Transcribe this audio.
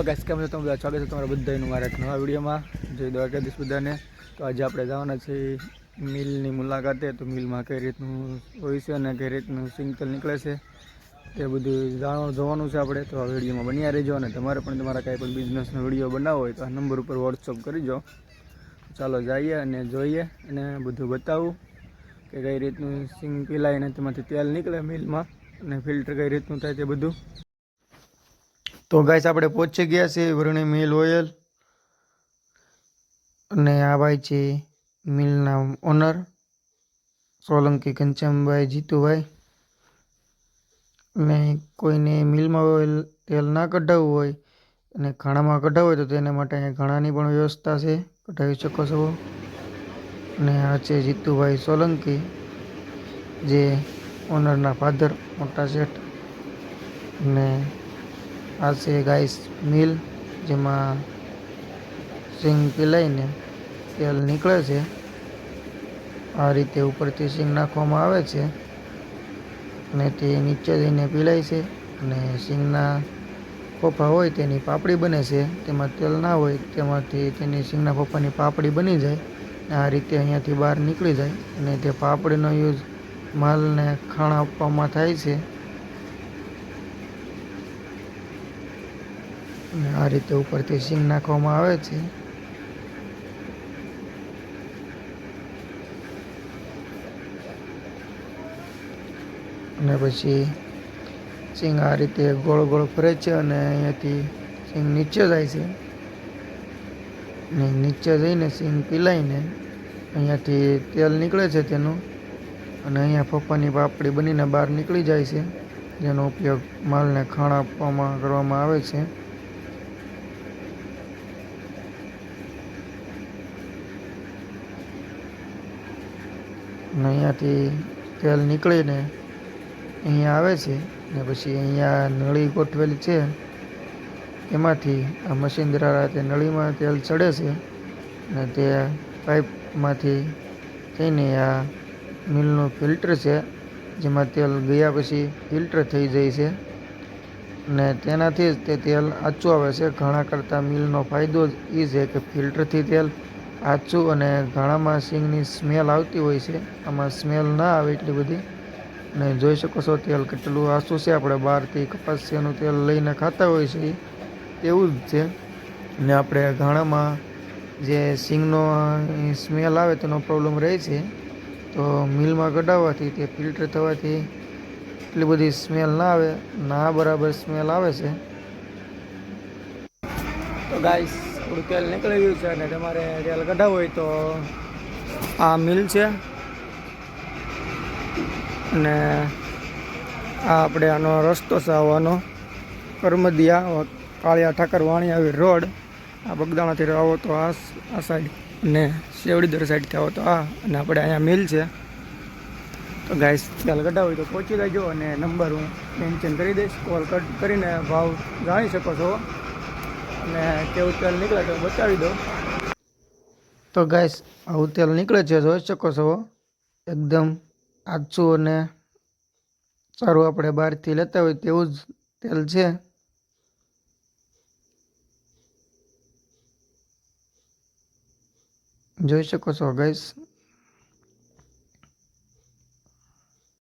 Hello guys કેમ છો? તમે બધા સ્વાગત છે તમારા બધાનું મારા નવા વિડીયોમાં. જય દ્વારકાધીશ બધાને. તો આજે આપણે જવાના છે મિલની મુલાકાતે. તો મિલમાં કઈ રીતનું હોય છે અને કઈ રીતનું સિંગતલ નીકળે છે તે બધું જાણવા જોવાનું છે આપણે. તો આ વિડીયોમાં બન્યા રહેજો અને તમારે પણ તમારા કાંઈ પણ બિઝનેસનો વીડિયો બનાવવો હોય તો આ નંબર ઉપર વોટ્સઅપ કરીજો ચાલો જઈએ અને જોઈએ અને બધું બતાવું કે કઈ રીતનું સિંગ પીલાય અને તેમાંથી તેલ નીકળે મિલમાં અને ફિલ્ટર કઈ રીતનું થાય તે બધું. તો ગાઈસ, આપણે પહોંચી ગયા છીએ વરણી મિલ ઓયલ. અને આ ભાઈ છે મિલના ઓનર, સોલંકી ઘનશ્યામભાઈ જીતુભાઈ. અને કોઈને મિલમાં તેલ ના કઢાવવું હોય, અને ખાણામાં કઢાવવું હોય, તો તેના માટે અહીંયા ઘણાની પણ વ્યવસ્થા છે. કઢાવી શકો છો. અને આ છે જીતુભાઈ સોલંકી, જે ઓનરના ફાધર, મોટા શેઠ. અને આ છે ગાઈસ મિલ, જેમાં સિંગ પીલાઈને તેલ નીકળે છે. આ રીતે ઉપરથી સિંગ નાખવામાં આવે છે અને તે નીચે જઈને પીલાય છે અને સિંગના ફોફા હોય તેની પાપડી બને છે. તેમાં તેલ ના હોય તેમાંથી તેની સિંગના ફોફાની પાપડી બની જાય આ રીતે અહીંયાથી બહાર નીકળી જાય અને તે પાપડીનો યુઝ માલને ખાણ આપવામાં થાય છે. અને આ રીતે ઉપરથી સિંગ નાખવામાં આવે છે. અને પછી સિંગ આ રીતે ગોળ ગોળ ફરે છે અને અહીંયાથી સિંગ નીચે જાય છે. ને નીચે જઈને સિંગ પીલાઈને અહીંયાથી તેલ નીકળે છે તેનું. અને અહીંયા પપ્પાની પાપડી બનીને બહાર નીકળી જાય છે. જેનો ઉપયોગ માલને ખાણ આપવામાં કરવામાં આવે છે. અને અહીંયાથી તેલ નીકળીને અહીંયા આવે છે ને પછી અહીંયા નળી ગોઠવેલી છે. એમાંથી આ મશીન દ્વારા તે નળીમાં તેલ ચડે છે અને તે પાઇપમાંથી થઈને આ મિલનું ફિલ્ટર છે, જેમાં તેલ ગયા પછી ફિલ્ટર થઈ જાય છે. અને તેનાથી જ તે તેલ આચું આવે છે. ઘણા કરતાં મિલનો ફાયદો જ એ છે કે ફિલ્ટરથી તેલ આછું અને ઘાણામાં સિંગની સ્મેલ આવતી હોય છે. આમાં સ્મેલ ના આવે એટલી બધી. અને જોઈ શકો છો તેલ કેટલું આછું છે. આપણે બહારથી કપાસિયાનું તેલ લઈને ખાતા હોય છે એવું જ છે. ને આપણે ઘાણામાં જે સિંગનો સ્મેલ આવે તેનો પ્રોબ્લેમ રહે છે. તો મિલમાં કઢાવવાથી તે ફિલ્ટર થવાથી એટલી બધી સ્મેલ ના આવે. ના બરાબર સ્મેલ આવે છે. તો ગાઈસ થોડું તેલ નીકળી ગયું છે અને તમારે તેલ કઢાવવું હોય તો આ મિલ છે. અને આ આપણે આનો રસ્તો છે આવવાનો કરમદિયા, કાળિયા ઠાકર વાણિયાવી રોડ. આ બગદાણાથી આવો તો આ આ સાઈડ અને શેવડીદર સાઈડથી આવો તો આ અને આપણે અહીંયા મિલ છે. તો ગાઈસ તેલ કઢાવ હોય તો પહોંચી લેજો અને નંબર હું મેન્શન કરી દઈશ. કોલ કટ કરીને ભાવ જાણી શકો છો. અને કેવું તેલ નીકળે તો બતાવી દો. તો ગાઈસ, આવું તેલ નીકળે છે, જોઈ શકો છો. એકદમ આછું અને સારું આપણે બહારથી લેતા હોય તેવું જ તેલ છે. જોઈ શકો છો, ગાઈસ.